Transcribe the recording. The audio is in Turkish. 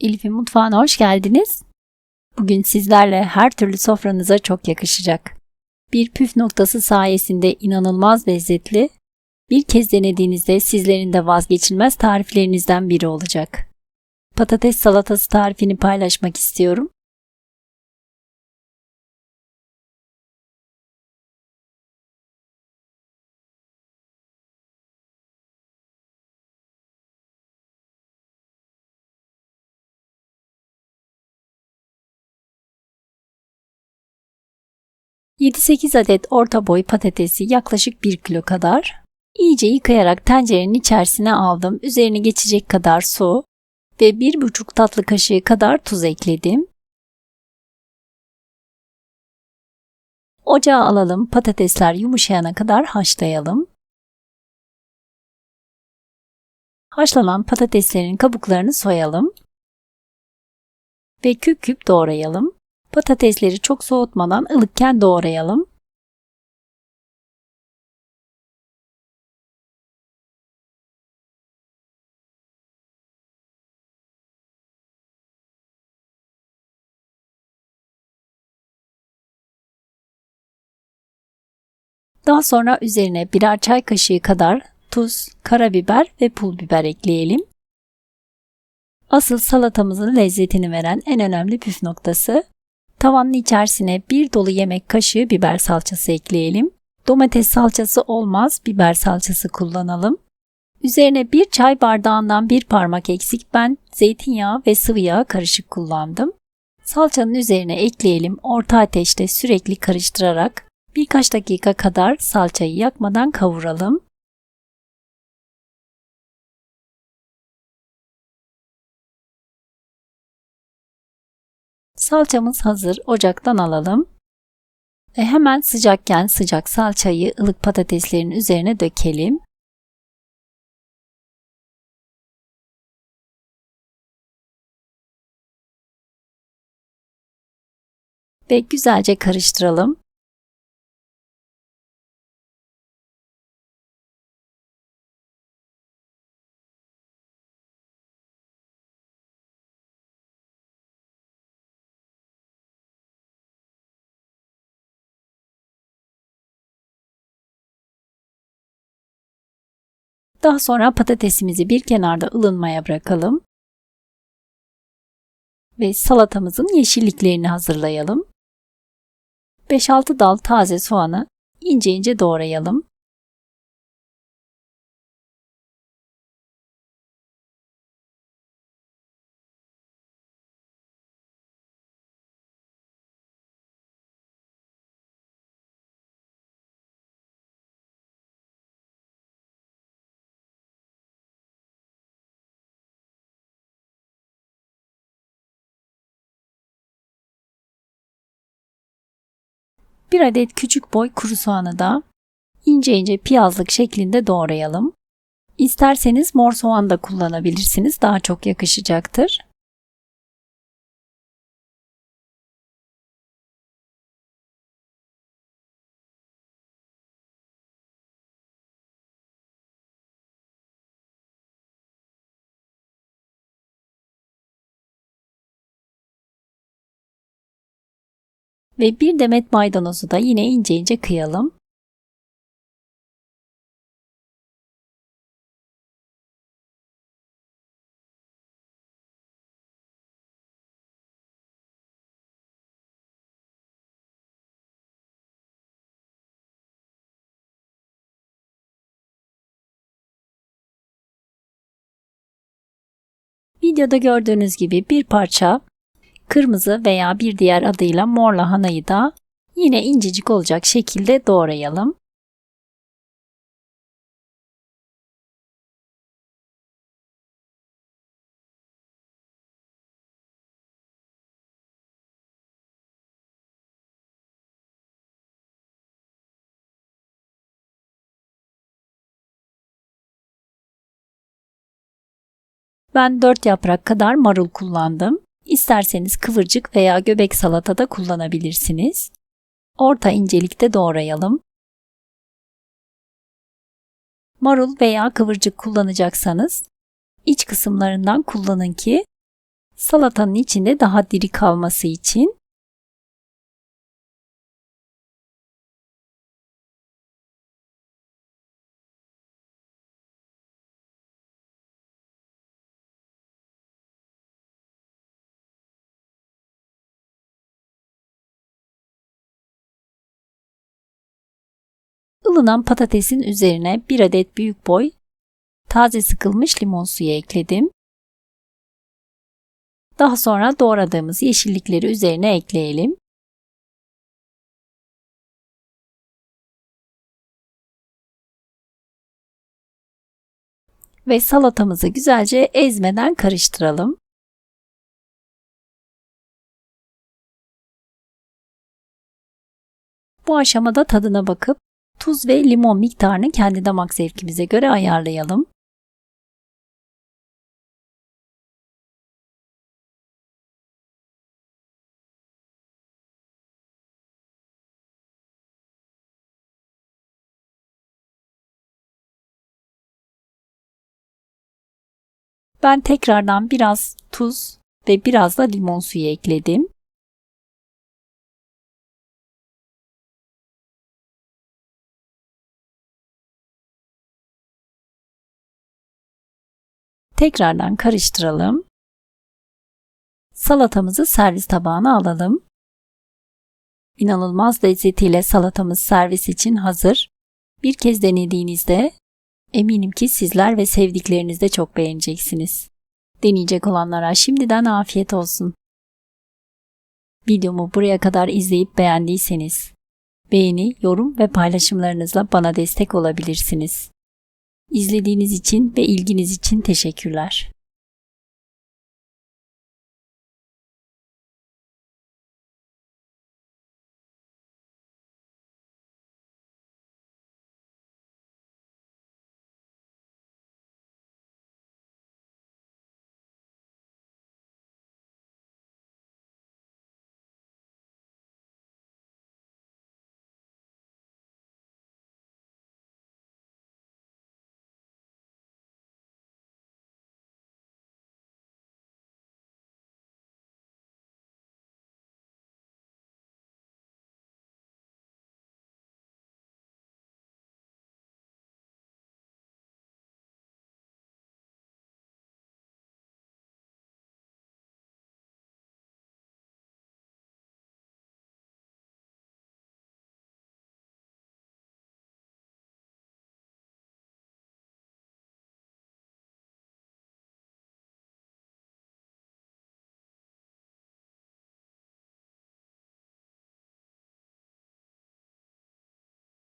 Elif'in mutfağına hoş geldiniz. Bugün sizlerle her türlü sofranıza çok yakışacak. Bir püf noktası sayesinde inanılmaz lezzetli, bir kez denediğinizde sizlerin de vazgeçilmez tariflerinizden biri olacak. Patates salatası tarifini paylaşmak istiyorum. ...7-8 adet orta boy patatesi yaklaşık 1 kilo kadar... ...iyice yıkayarak tencerenin içerisine aldım. Üzerine geçecek kadar su... ...ve 1,5 tatlı kaşığı kadar tuz ekledim. Ocağa alalım, patatesler yumuşayana kadar haşlayalım. Haşlanan patateslerin kabuklarını soyalım ve küp küp doğrayalım. Patatesleri çok soğutmadan ılıkken doğrayalım. Daha sonra üzerine birer çay kaşığı kadar tuz, karabiber ve pul biber ekleyelim. Asıl salatamızın lezzetini veren en önemli püf noktası tavanın içerisine bir dolu yemek kaşığı biber salçası ekleyelim. Domates salçası olmaz, biber salçası kullanalım. Üzerine bir çay bardağından bir parmak eksik ben zeytinyağı ve sıvı yağ karışık kullandım. Salçanın üzerine ekleyelim orta ateşte sürekli karıştırarak birkaç dakika kadar salçayı yakmadan kavuralım. Salçamız hazır. Ocaktan alalım. Ve hemen sıcakken sıcak salçayı ılık patateslerin üzerine dökelim. Ve güzelce karıştıralım. Daha sonra patatesimizi bir kenarda ılınmaya bırakalım. Ve salatamızın yeşilliklerini hazırlayalım. 5-6 dal taze soğanı ince ince doğrayalım. Bir adet küçük boy kuru soğanı da ince ince piyazlık şeklinde doğrayalım. İsterseniz mor soğan da kullanabilirsiniz. Daha çok yakışacaktır. Ve bir demet maydanozu da yine ince ince kıyalım. Videoda gördüğünüz gibi bir parça Kırmızı veya bir diğer adıyla mor lahanayı da yine incecik olacak şekilde doğrayalım. Ben 4 yaprak kadar marul kullandım. İsterseniz kıvırcık veya göbek salatada kullanabilirsiniz. Orta incelikte doğrayalım. Marul veya kıvırcık kullanacaksanız iç kısımlarından kullanın ki Salatanın içinde daha diri kalması için ılınan patatesin üzerine bir adet büyük boy taze sıkılmış limon suyu ekledim. Daha sonra doğradığımız yeşillikleri üzerine ekleyelim. Ve salatamızı güzelce ezmeden karıştıralım. Bu aşamada tadına bakıp tuz ve limon miktarını kendi damak zevkimize göre ayarlayalım. Ben tekrardan biraz tuz ve biraz da limon suyu ekledim. Tekrardan karıştıralım. Salatamızı servis tabağına alalım. İnanılmaz lezzetiyle salatamız servis için hazır. Bir kez denediğinizde eminim ki sizler ve sevdikleriniz de çok beğeneceksiniz. Deneyecek olanlara şimdiden afiyet olsun. Videomu buraya kadar izleyip beğendiyseniz beğeni, yorum ve paylaşımlarınızla bana destek olabilirsiniz. İzlediğiniz için ve ilginiz için teşekkürler.